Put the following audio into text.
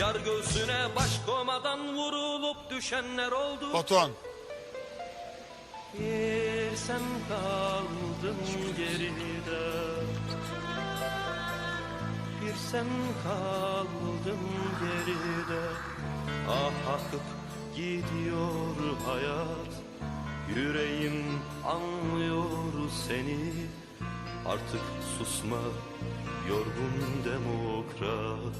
Yar göğsüne baş komadan vurulup düşenler oldu. Batuhan. Bir sen kaldın geride. Bir sen kaldın geride. Ah akıp gidiyor hayat. Yüreğim anlıyor seni. Artık susma yorgun demokrat